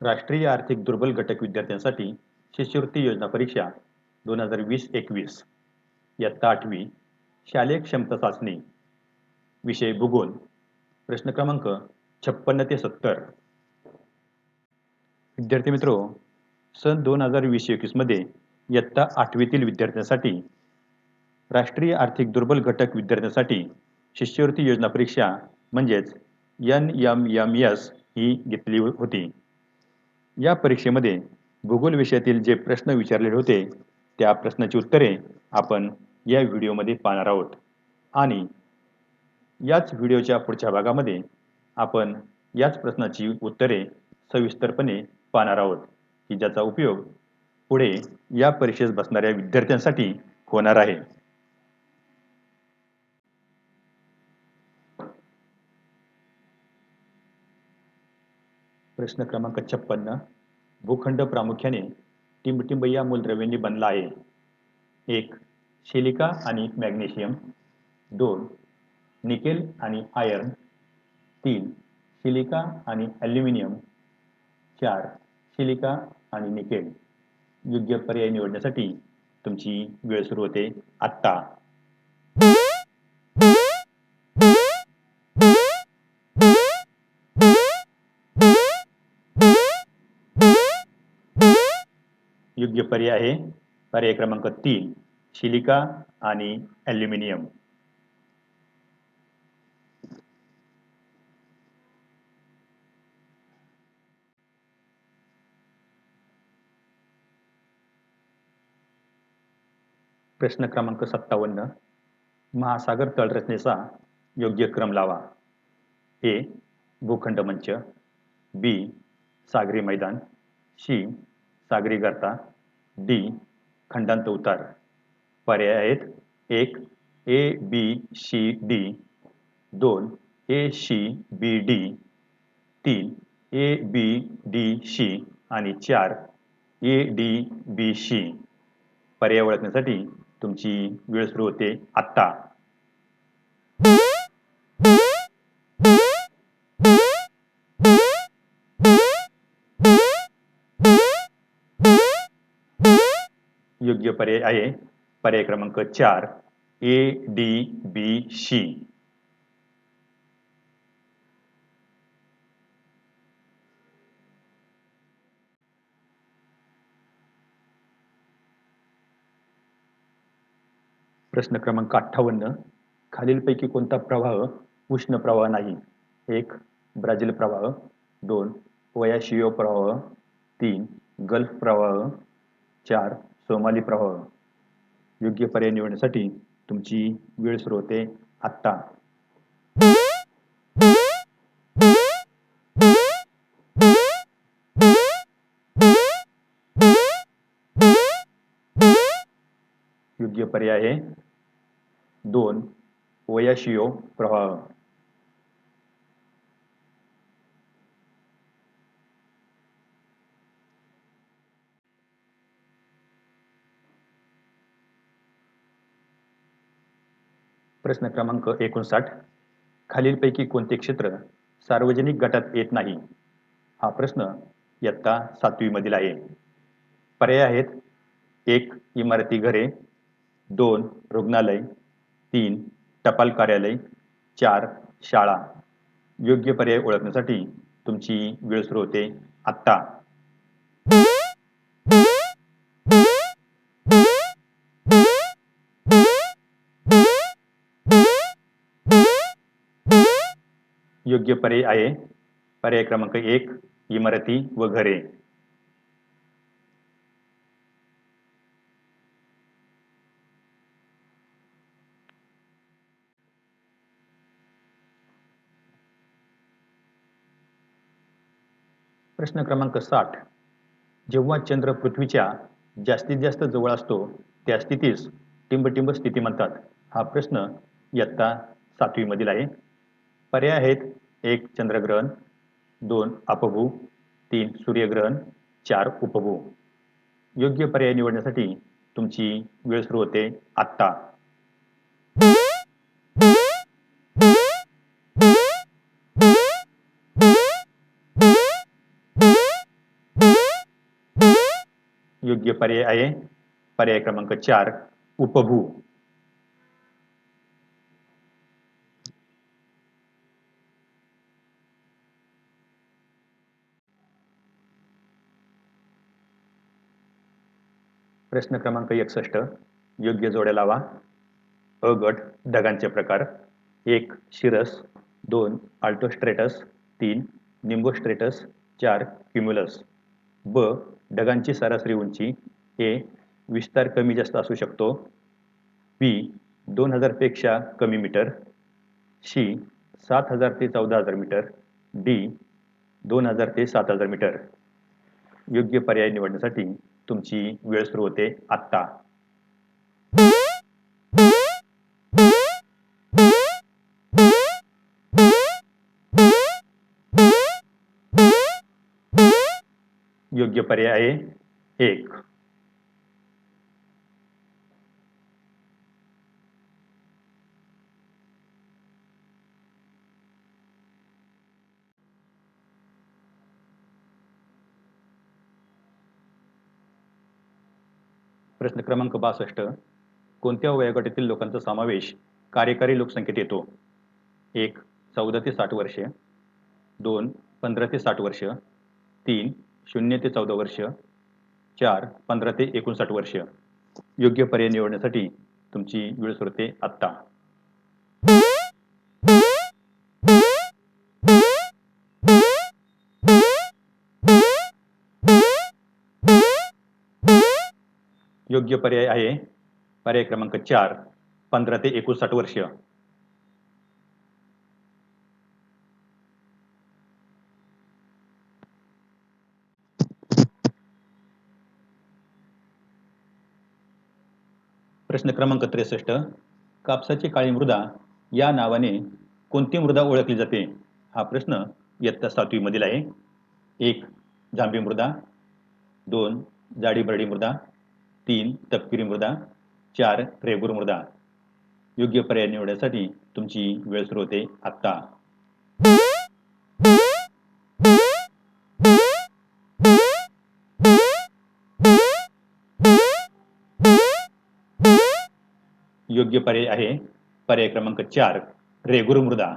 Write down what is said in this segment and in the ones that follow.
राष्ट्रीय आर्थिक दुर्बल घटक विद्यार्थ्यांसाठी शिष्यवृत्ती योजना परीक्षा दोन हजार वीस एकवीस. इयत्ता आठवी शालेय क्षमता चाचणी. विषय भूगोल. प्रश्न क्रमांक छप्पन्न ते सत्तर. विद्यार्थी मित्रो सन दोन हजार वीस एकवीसमध्ये इयत्ता आठवीतील विद्यार्थ्यांसाठी राष्ट्रीय आर्थिक दुर्बल घटक विद्यार्थ्यांसाठी शिष्यवृत्ती योजना परीक्षा म्हणजेच एन एम एम एस ही घेतली होती. या परीक्षेमध्ये भूगोल विषयातील जे प्रश्न विचारलेले होते त्या प्रश्नाची उत्तरे आपण या व्हिडिओमध्ये पाहणार आहोत. आणि याच व्हिडिओच्या पुढच्या भागामध्ये आपण याच प्रश्नाची उत्तरे सविस्तरपणे पाहणार आहोत की ज्याचा उपयोग पुढे या परीक्षेस बसणाऱ्या विद्यार्थ्यांसाठी होणार आहे. प्रश्न क्रमांक छप्पन्न. भूखंड प्रामुख्याने टिंबटिंब या मूलद्रव्यांनी बनला आहे. एक सिलिका आणि मॅग्नेशियम. दोन निकेल आणि आयर्न. तीन सिलिका आणि ॲल्युमिनियम. चार सिलिका आणि निकेल. योग्य पर्याय निवडण्यासाठी तुमची वेळ सुरू होते आत्ता. योग्य पर्याय आहे पर्याय क्रमांक तीन शिलिका आणि ॲल्युमिनियम. प्रश्न क्रमांक सत्तावन्न महासागर तळरचनेचा योग्य क्रम लावा. ए भूखंड मंच बी सागरी मैदान सी सागरी करता. डी खंडांत उतार. पर्याय आहेत एक ए बी सी डी. दोन ए सी बी डी. तीन ए बी डी सी. आणि चार ए डी बी सी. पर्याय ओळखण्यासाठी तुमची वेळ सुरू होते आत्ता. योग्य पर्याय आहे. पर्याय क्रमांक चार ए डी बी सी प्रश्न क्रमांक अठ्ठावन्न खालीलपैकी कोणता प्रवाह उष्ण प्रवाह नाही? एक ब्राझील प्रवाह दोन वयाशियो प्रवाह तीन गल्फ प्रवाह चार सोमाली प्रवाह योग्य पर्याय निवडण्यासाठी तुमची वेळ सुरू होते आत्ता. योग्य पर्याय आहे दोन वयाशियो प्रवाह. प्रश्न क्रमांक एकोणसाठ. खालीलपैकी कोणते क्षेत्र सार्वजनिक गटात येत नाही? हा प्रश्न इयत्ता सातवीमधील आहे. पर्याय आहेत. एक इमारती घरे. दोन रुग्णालय. तीन टपाल कार्यालय. चार शाळा. योग्य पर्याय ओळखण्यासाठी तुमची वेळ सुरू होते. आत्ता. योग्य पर्याय आहे. पर्याय क्रमांक एक इमारती व घरे. प्रश्न क्रमांक साठ. जेव्हा चंद्र पृथ्वीच्या जास्तीत जास्त जवळ असतो त्या स्थितीस टिंबटिंब स्थिती म्हणतात. हा प्रश्न इयत्ता सातवीमधील आहे. पर्याय आहेत. एक चंद्रग्रहण. दोन अपभू. तीन सूर्यग्रहण. चार उपभू. योग्य पर्याय निवडण्यासाठी तुमची वेळ सुरू होते आत्ता. योग्य पर्याय आहे. पर्याय क्रमांक चार उपभू. प्रश्न क्रमांक एकसष्ट. योग्य जोड्या लावा. अ गट ढगांचे प्रकार. एक शिरस. दोन आल्टोस्ट्रेटस तीन निंबोस्ट्रेटस चार क्युम्युलस. ब ढगांची सरासरी उंची. ए विस्तार कमी जास्त असू शकतो. बी दोन हजारपेक्षा कमी मीटर. सी सात हजार ते चौदा हजार मीटर. डी दोन हजार ते सात हजार मीटर. योग्य पर्याय निवडण्यासाठी तुमची वेळ सुरू होते आत्ता. योग्य पर्याय एक. प्रश्न क्रमांक बासष्ट. कोणत्या वयोगटातील लोकांचा समावेश कार्यकारी लोकसंख्येत येतो? एक चौदा ते साठ वर्षे. दोन पंधरा ते साठ वर्ष. तीन शून्य ते चौदा वर्ष. चार पंधरा ते एकोणसाठ वर्ष. योग्य पर्याय निवडण्यासाठी तुमची वेळ सुरते आत्ता. योग्य पर्याय आहे. पर्याय क्रमांक चार पंधरा ते एकोणसाठ वर्ष. प्रश्न क्रमांक त्रेसष्ट कापसाची काळी मृदा या नावाने कोणती मृदा ओळखली जाते? हा प्रश्न इयत्ता सातवीमधील आहे. एक जांभी मृदा. दोन जाडी बरडी मृदा. तीन तपकिरी मृदा चार रेगूर मृदा. योग्य पर्याय निवडण्यासाठी तुमची वेळ सुरू होते आत्ता. योग्य पर्याय आहे पर्याय क्रमांक चार रेगुर मृदा.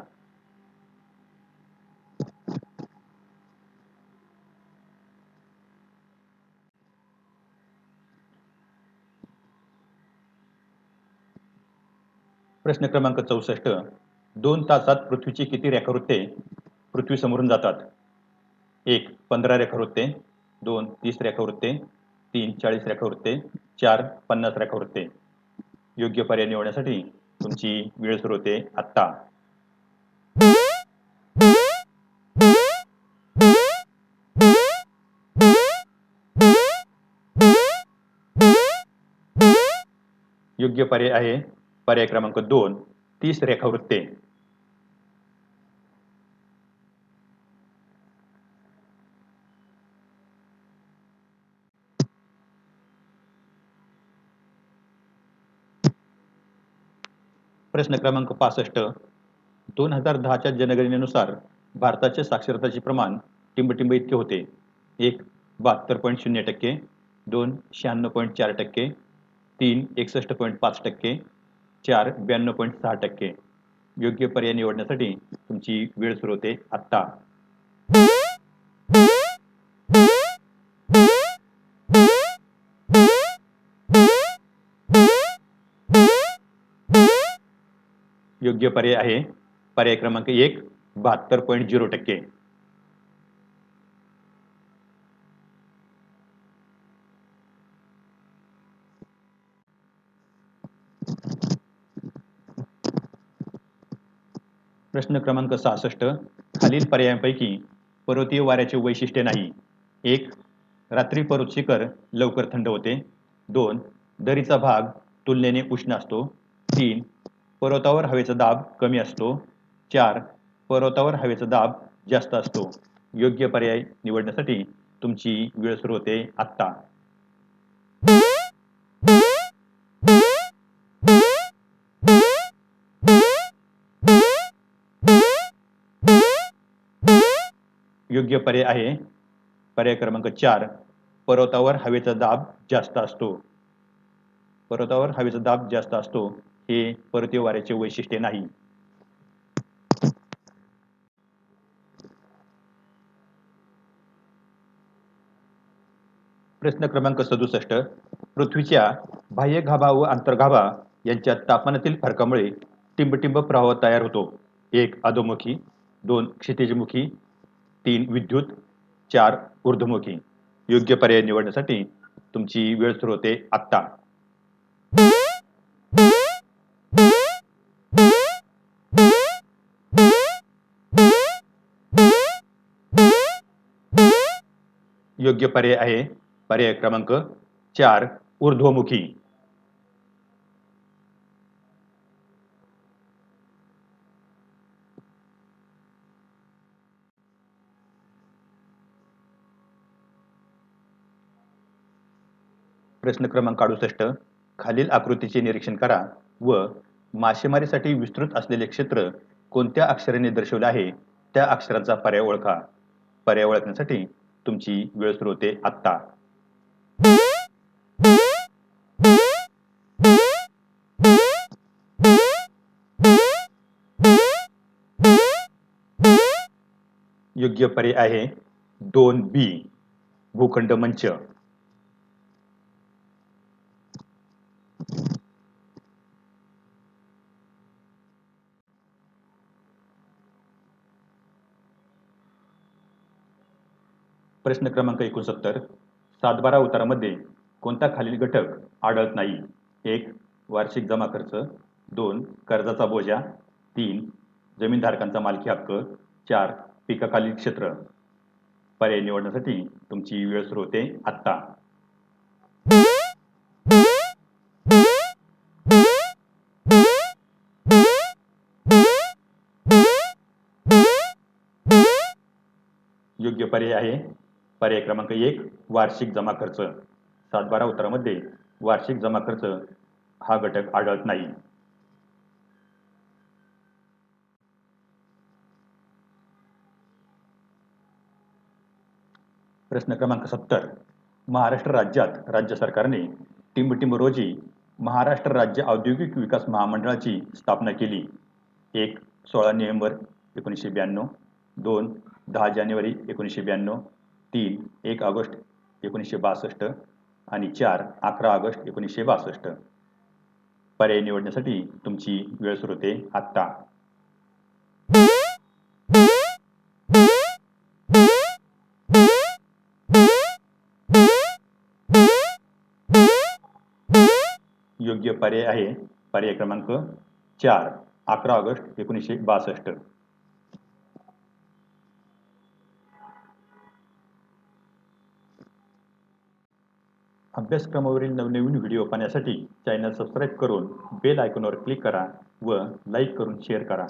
प्रश्न क्रमांक चौसष्ट. दोन तासात पृथ्वीची किती रेखावृत्ते पृथ्वी समोरून जातात? एक पंधरा रेखावृत्ते दोन तीस रेखावृत्ते तीन चाळीस रेखावृत्ते चार पन्नास रेखावृत्ते योग्य पर्याय निवडण्यासाठी तुमची वेळ सुरू होते आत्ता. योग्य पर्याय आहे पर्याय क्रमांक दोन तीस रेखावृत्ते. प्रश्न क्रमांक पासष्ट दोन हजार दहाच्या जनगणनेनुसार भारताचे साक्षरताचे प्रमाण टिंबटिंब इतके होते. एक बहात्तर पॉईंट शून्य टक्के दोन शहाण्णव पॉईंट चार टक्के तीन एकसष्ट पॉईंट पाच टक्के चार ब्याण्णव पॉईंट सहा टक्के. योग्य पर्याय निवडण्यासाठी तुमची वेळ सुरू होते आत्ता. योग्य पर्याय आहे. पर्याय क्रमांक एक बहात्तर पॉईंट झिरो टक्के. प्रश्न क्रमांक सहासष्ट खालील पर्यायांपैकी पर्वतीय वाऱ्याचे वैशिष्ट्य नाही. एक रात्री पर्वत शिखर लवकर थंड होते. दोन दरीचा भाग तुलनेने उष्ण असतो. तीन पर्वतावर हवेचा दाब कमी असतो. चार पर्वतावर हवेचा दाब जास्त असतो. योग्य पर्याय निवडण्यासाठी तुमची वेळ सुरू होते आत्ता. योग्य पर्याय आहे. पर्याय क्रमांक चार पर्वतावर हवेचा दाब जास्त असतो. पर्वतावर हवेचा दाब जास्त असतो हे पर्वतीय वाऱ्याचे वैशिष्ट्य नाही. प्रश्न क्रमांक सदुसष्ट पृथ्वीच्या बाह्य गाभा व अंतर्गाभा यांच्या तापमानातील फरकामुळे टिंबटिंब प्रवाह तयार होतो. एक अधोमुखी दोन क्षितिजमुखी तीन विद्युत चार ऊर्ध्वमुखी. योग्य पर्याय निवडण्यासाठी तुमची वेळ सुरू होते आत्ता. योग्य पर्याय आहे पर्याय क्रमांक चार ऊर्ध्वमुखी. प्रश्न क्रमांक अडुसष्ट खालील आकृतीचे निरीक्षण करा व मासेमारीसाठी विस्तृत असलेले क्षेत्र कोणत्या अक्षराने दर्शवले आहे त्या अक्षराचा पर्याय ओळखा. पर्याय ओळखण्यासाठी तुमची वेळ सुरू होते आत्ता. योग्य पर्याय आहे दोन बी भूखंड मंच. प्रश्न क्रमांक एकोणसत्तर सातबारा उतारामध्ये कोणता खालील घटक आढळत नाही? एक वार्षिक जमा खर्च. दोन कर्जाचा बोजा. तीन जमीनधारकांचा मालकी हक्क. चार पिकाखालील क्षेत्र. पर्याय निवडण्यासाठी तुमची वेळ सुरू होते आत्ता. योग्य पर्याय आहे. पर्याय क्रमांक एक वार्षिक जमा खर्च. सातबारा उत्तरामध्ये वार्षिक जमा खर्च हा घटक आढळत नाही. प्रश्न क्रमांक सत्तर महाराष्ट्र राज्यात राज्य सरकारने टिंबटिंब रोजी महाराष्ट्र राज्य औद्योगिक विकास महामंडळाची स्थापना केली. एक सोळा नोव्हेंबर एकोणीसशे ब्याण्णव. दोन दहा जानेवारी एकोणीसशे ब्याण्णव. तीन एक ऑगस्ट एकोणीसशे बासष्ट आणि चार अकरा ऑगस्ट एकोणीसशे बासष्ट. पर्याय निवडण्यासाठी तुमची वेळ सुरू होते आत्ता. योग्य पर्याय आहे. पर्याय क्रमांक चार अकरा ऑगस्ट एकोणीसशे बासष्ट. अभ्यासक्रमावरील नवनवीन व्हिडिओ पाहण्यासाठी चॅनल सबस्क्राईब करून बेल आयकॉनवर क्लिक करा व लाईक करून शेअर करा.